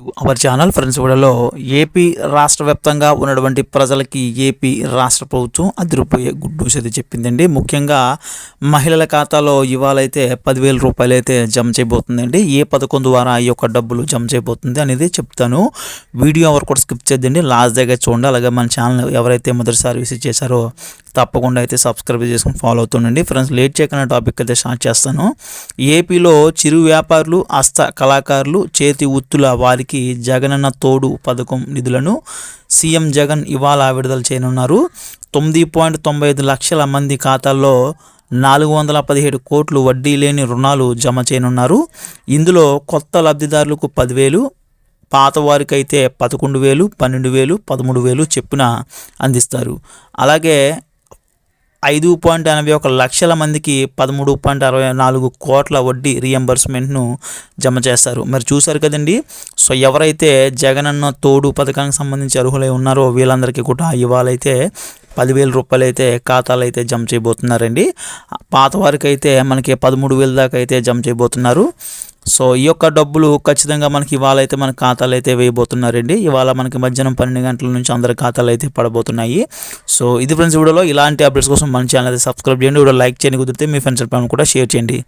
To our channel friends వీడియోలో AP రాష్ట్ర వ్యాప్తంగా ఉన్నటువంటి ప్రజలకి ఏపీ రాష్ట్ర ప్రభుత్వం అదిరిపోయే గుడ్ న్యూస్ అయితే చెప్పిందండి. ముఖ్యంగా మహిళల ఖాతాలో ఇవాళైతే పదివేల రూపాయలు అయితే జమ చేయబోతుందండి. ఏ పథకం ద్వారా ఈ యొక్క డబ్బులు జమ చేయబోతుంది అనేది చెప్తాను. వీడియో ఎవరు కూడా స్కిప్ చేద్దండి లాస్ట్ దగ్గర చూడండి. అలాగే మన ఛానల్ ఎవరైతే మొదటిసారి విజిట్ చేశారో తప్పకుండా అయితే సబ్స్క్రైబ్ చేసుకుని ఫాలో అవుతుండండి. ఫ్రెండ్స్ లేట్ చేయకుండా టాపిక్ అయితే స్టార్ట్ చేస్తాను. ఏపీలో చిరు వ్యాపారులు హస్త కళాకారులు చేతి ఉత్తుల వారికి జగనన్న తోడు పథకం నిధులను సీఎం జగన్ ఇవాళ విడుదల చేయనున్నారు. తొమ్మిది పాయింట్ తొంభై ఐదు లక్షల మంది ఖాతాల్లో నాలుగు వందల పదిహేడు కోట్లు వడ్డీ లేని రుణాలు జమ చేయనున్నారు. ఇందులో కొత్త లబ్ధిదారులకు పదివేలు పాత వారికైతే పదకొండు వేలు పన్నెండు వేలు పదమూడు వేలు చెప్పున అందిస్తారు. అలాగే ఐదు పాయింట్ ఎనభై ఒక లక్షల మందికి పదమూడు పాయింట్ అరవై నాలుగు కోట్ల వడ్డీ రియంబర్స్మెంట్ను జమ చేస్తారు మరి చూశారు కదండి? సో ఎవరైతే జగనన్న తోడు పథకానికి సంబంధించి అర్హులై ఉన్నారో వీళ్ళందరికీ కూడా ఇవాళైతే పదివేల రూపాయలు అయితే ఖాతాలు అయితే జమ చేయబోతున్నారండి. పాత వారికి అయితే మనకి పదమూడు వేల దాకా అయితే జమ చేయబోతున్నారు. సో ఈ యొక్క డబ్బులు ఖచ్చితంగా మనకి ఇవాళ అయితే మన ఖాతాలు అయితే వేయబోతున్నారండి. ఇవాళ మనకి మధ్యాహ్నం పన్నెండు గంటల నుంచి అందరి ఖాతాలు అయితే పడబోతున్నాయి. సో ఇది ఫ్రెండ్స్ వీడియోలో ఇలాంటి అప్డేట్స్ కోసం మన ఛానల్ అయితే సబ్స్క్రైబ్ చేయండి. వీడియో లైక్ చేయండి. కుదిరితే మీ ఫ్రెండ్స్ కూడా షేర్ చేయండి.